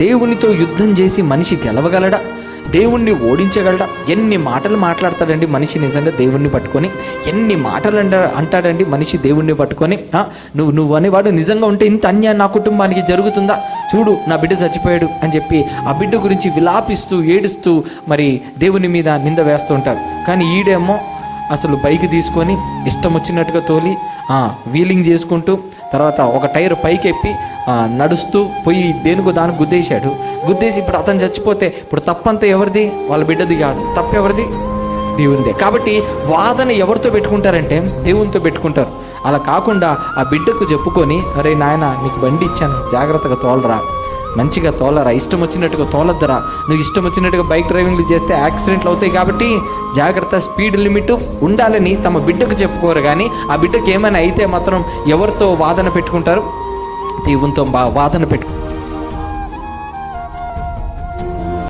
దేవునితో యుద్ధం చేసి మనిషి గెలవగలడా? దేవుణ్ణి ఓడించగలడా? ఎన్ని మాటలు మాట్లాడతాడండి మనిషి నిజంగా దేవుణ్ణి పట్టుకొని? ఎన్ని మాటలు అంట అంటాడండి మనిషి దేవుణ్ణి పట్టుకొని? నువ్వు నువ్వు అనేవాడు నిజంగా ఉంటే ఇంత అన్యాయం నా కుటుంబానికి జరుగుతుందా? చూడు నా బిడ్డ చచ్చిపోయాడు అని చెప్పి ఆ బిడ్డ గురించి విలాపిస్తూ ఏడుస్తూ మరి దేవుని మీద నింద వేస్తూ ఉంటారు. కానీ ఈడేమో అసలు బైక్ తీసుకొని ఇష్టం వచ్చినట్టుగా తోలి వీలింగ్ చేసుకుంటూ తర్వాత ఒక టైర్ పైకెప్పి ఎప్పి నడుస్తూ పోయి దేనికో దానికి గుద్దేశాడు. గుద్దేసి ఇప్పుడు అతను చచ్చిపోతే ఇప్పుడు తప్పంతా ఎవరిది? వాళ్ళ బిడ్డది కాదు. తప్పు ఎవరిది? దేవునిదే. కాబట్టి వాదన ఎవరితో పెట్టుకుంటారంటే దేవునితో పెట్టుకుంటారు. అలా కాకుండా ఆ బిడ్డకు చెప్పుకొని అరే నాయన నీకు బండి ఇచ్చాను. జాగ్రత్తగా తోలరా. మంచిగా తోలరా. ఇష్టం వచ్చినట్టుగా తోలద్దరా. నువ్వు ఇష్టం వచ్చినట్టుగా బైక్ డ్రైవింగ్లు చేస్తే యాక్సిడెంట్లు అవుతాయి కాబట్టి జాగ్రత్త స్పీడ్ లిమిట్ ఉండాలని తమ బిడ్డకు చెప్పుకోరు కానీ ఆ బిడ్డకి ఏమైనా అయితే మాత్రం ఎవరితో వాదన పెట్టుకుంటారు? దేవునితో బా వాదన పెట్టుకుంటారు.